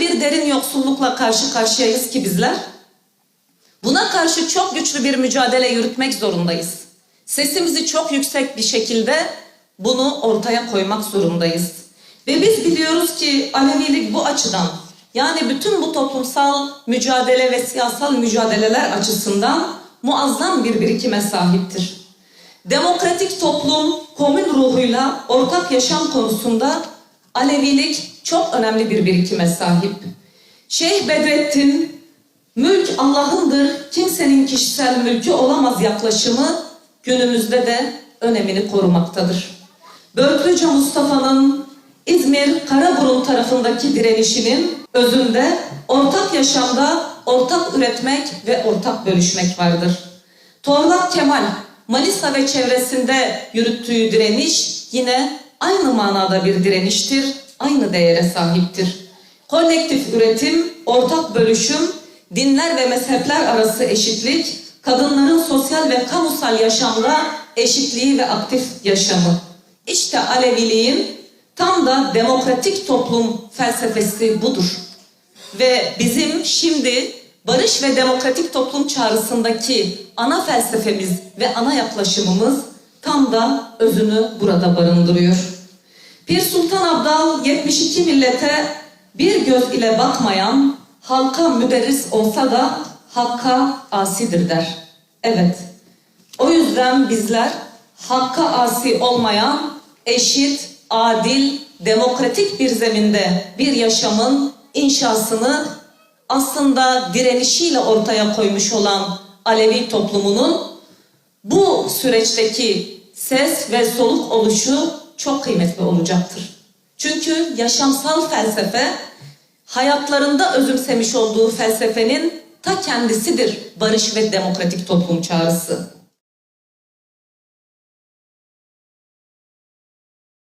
Bir derin yoksullukla karşı karşıyayız ki bizler. Buna karşı çok güçlü bir mücadele yürütmek zorundayız. Sesimizi çok yüksek bir şekilde bunu ortaya koymak zorundayız. Ve biz biliyoruz ki Alevilik bu açıdan yani bütün bu toplumsal mücadele ve siyasal mücadeleler açısından muazzam bir birikime sahiptir. Demokratik toplum komün ruhuyla ortak yaşam konusunda Alevilik çok önemli bir birikime sahip. Şeyh Bedrettin, mülk Allah'ındır, kimsenin kişisel mülkü olamaz yaklaşımı günümüzde de önemini korumaktadır. Börklüce Mustafa'nın İzmir Karaburun tarafındaki direnişinin özünde ortak yaşamda ortak üretmek ve ortak bölüşmek vardır. Torlak Kemal Manisa ve çevresinde yürüttüğü direniş yine aynı manada bir direniştir, aynı değere sahiptir. Kolektif üretim, ortak bölüşüm, dinler ve mezhepler arası eşitlik, kadınların sosyal ve kamusal yaşamda eşitliği ve aktif yaşamı. İşte Aleviliğin tam da demokratik toplum felsefesi budur. Ve bizim şimdi barış ve demokratik toplum çağrısındaki ana felsefemiz ve ana yaklaşımımız tam da özünü burada barındırıyor. Pir Sultan Abdal 72 millete bir göz ile bakmayan, halka müderris olsa da hakka asidir der. Evet, o yüzden bizler hakka asi olmayan, eşit, adil, demokratik bir zeminde bir yaşamın inşasını aslında direnişiyle ortaya koymuş olan Alevi toplumunun bu süreçteki ses ve soluk oluşu çok kıymetli olacaktır. Çünkü yaşamsal felsefe hayatlarında özümsemiş olduğu felsefenin ta kendisidir barış ve demokratik toplum çağrısı.